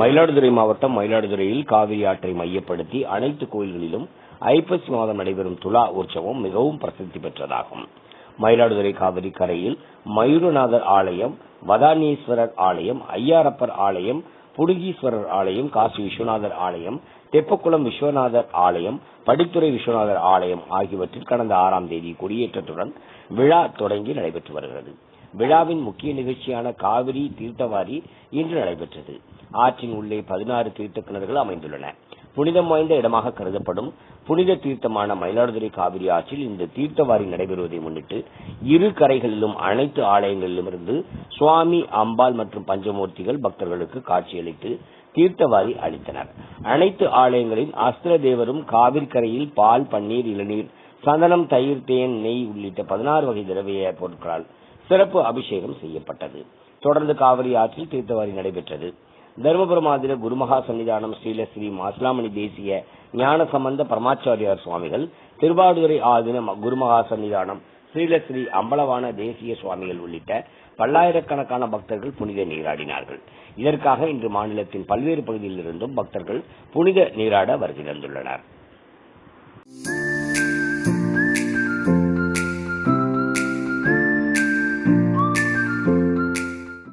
மயிலாடுதுறை மாவட்டம் மயிலாடுதுறையில் காவிரி ஆற்றை மையப்படுத்தி அனைத்து கோயில்களிலும் ஐப்பசி மாதம் நடைபெறும் துலா உற்சவம் மிகவும் பிரசித்தி பெற்றதாகும். மயிலாடுதுறை காவிரி கரையில் மயூரநாதர் ஆலயம் வதானீஸ்வரர் ஆலயம் ஐயாரப்பர் ஆலயம் புடுகீஸ்வரர் ஆலயம் காசி விஸ்வநாதர் ஆலயம் தெப்பக்குளம் விஸ்வநாதர் ஆலயம் படித்துறை விஸ்வநாதர் ஆலயம் ஆகியவற்றில் கடந்த ஆறாம் தேதி கொடியேற்றத்துடன் விழா தொடங்கி நடைபெற்று வருகிறது. விழாவின் முக்கிய நிகழ்ச்சியான காவிரி தீர்த்தவாரி இன்று நடைபெற்றது. ஆற்றின் உள்ளே பதினாறு தீர்த்த கிணறுகள் அமைந்துள்ளன. புனிதம் வாய்ந்த இடமாக கருதப்படும் புனித தீர்த்தமான மயிலாடுதுறை காவிரி ஆற்றில் இந்த தீர்த்தவாரி நடைபெறுவதை முன்னிட்டு இரு கரைகளிலும் அனைத்து ஆலயங்களிலுமிருந்து சுவாமி அம்பாள் மற்றும் பஞ்சமூர்த்திகள் பக்தர்களுக்கு காட்சியளித்து தீர்த்தவாரி அளித்தனர். அனைத்து ஆலயங்களில் அஸ்திர தேவரும் காவிரி கரையில் பால் பன்னீர் இளநீர் சந்தனம் தயிர் தேன் நெய் உள்ளிட்ட பதினாறு வகை திரவிய பொருட்களால் சிறப்பு அபிஷேகம் செய்யப்பட்டது. தொடர்ந்து காவிரி ஆற்றில் தீர்த்தவாரி நடைபெற்றது. தருமபுரம் ஆதிர குருமகா சன்னிதானம் ஸ்ரீலஸ்ரீ மாசிலாமணி தேசிய ஞான சம்பந்த பரமாச்சாரியார் சுவாமிகள் திருவாடுதுறை ஆதின குருமகா சன்னிதானம் ஸ்ரீலஸ்ரீ அம்பலவான தேசிய சுவாமிகள் உள்ளிட்ட பல்லாயிரக்கணக்கான பக்தர்கள் புனித நீராடினார்கள். இதற்காக இன்று மாநிலத்தின் பல்வேறு பகுதியிலிருந்தும் பக்தர்கள் புனித நீராட வருகை தந்துள்ளனர்.